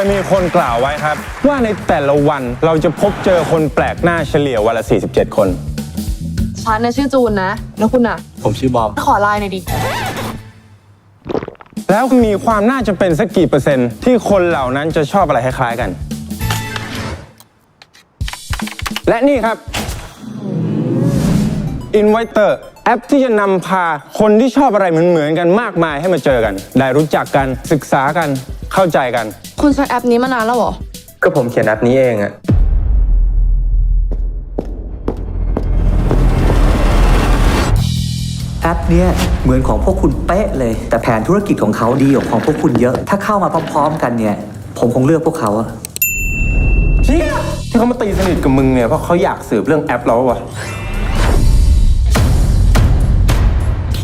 ยมีคนกล่าวไว้ครับ ว่าในแต่ละวันเราจะพบเจอคนแปลกหน้าเฉลี่ยวันละ 47 คน ฉันน่ะชื่อจูนนะ แล้วคุณอะ ผมชื่อบอม ขอไลน์หน่อยดิ แล้วมีความน่าจะเป็นสักกี่เปอร์เซ็นต์ที่คนเหล่านั้นจะชอบอะไรคล้ายๆกัน และนี่ครับ Inviter แอปที่จะนำพาคนที่ชอบอะไรเหมือนๆกันมากมายให้มาเจอกัน ได้รู้จักกันศึกษากันเข้าใจกัน คุณใช้แอปนี้มานานแล้วเหรอ ก็ผมเขียนแอปนี้เองอะแอปเนี้ยเหมือนของพวกคุณเป๊ะเลย แต่แผนธุรกิจของเขาดีกว่าของพวกคุณเยอะ ถ้าเข้ามาพร้อมๆกันเนี่ย ผมคงเลือกพวกเขาอะเชี่ยที่เขามาตีสนิทกับมึงเนี่ยเพราะเขาอยากสืบเรื่องแอปเราวะ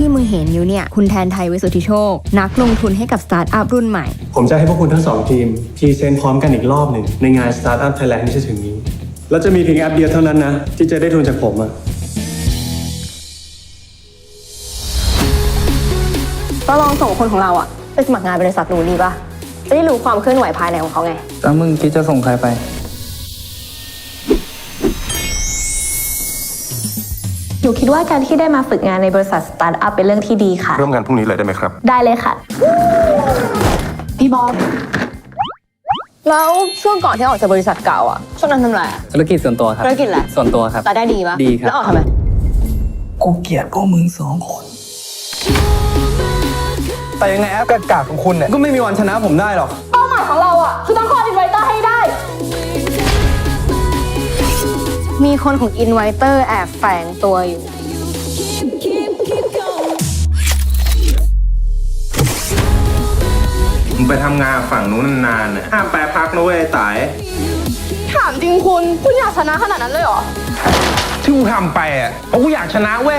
ที่มือเห็นอยู่เนี่ย คุณแทนไทยวิสุทธิโชค นักลงทุนให้กับสตาร์ทอัพรุ่นใหม่ ผมจะให้พวกคุณทั้งสองทีมพรีเซนต์พร้อมกันอีกรอบหนึ่งในงาน Startup Thailand ที่จะถึงนี้ แล้วจะมีเพียงแอปเดียวเท่านั้นนะ ที่จะได้ทุนจากผมอะก็ลองส่งคนของเราอะไปสมัครงานบริษัทหนูดีป่ะ จะได้รู้ความเคลื่อนไหวภายในของเขาไง แล้วมึงคิดจะส่งใครไป หนูคิดว่าการที่ได้มาฝึกงานในบริษัทสตาร์ทอัพเป็นเรื่องที่ดีค่ะ เริ่มงานพรุ่งนี้เลยได้ไหมครับ ได้เลยค่ะ พี่บอมแล้วช่วงก่อนที่ออกจากบริษัทเก่าอะช่วงนั้นทำอะไรอะ ธุรกิจส่วนตัวครับธุรกิจอะไรส่วนตัวครับ รายได้ดีปะดีครับ แล้วออกทำไม กูเกลียดพวกมึงสองคน แต่ยังไงแอปกากของคุณเนี่ย ก็ไม่มีวันชนะผมได้หรอก เป้าหมายของเราอะคือต้องคอร์ มีคนของ Inviter แอบแฝงตัวอยู่ มึงไปทำงานฝั่งนู้นนานๆน่ะห้ามแปรพักนะเว้ยไต๋าย ถามจริงคุณ คุณอยากชนะขนาดนั้นเลยเหรอ ที่กูทำไปอะเพราะกูอยากชนะเว้ย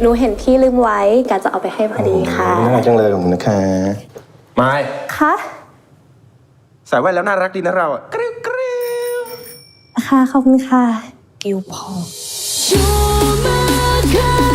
หนูเห็นพี่ลืมไว้กะจะเอาไปให้พอดีค่ะ น่ารักจังเลยของมึงนะคะ ไม่คะใส่แว่นแล้วน่ารักดีนะเราอะกริ๊วกริ๊วค่ะ ขอบคุณค่ะ กิวพอ You're my kind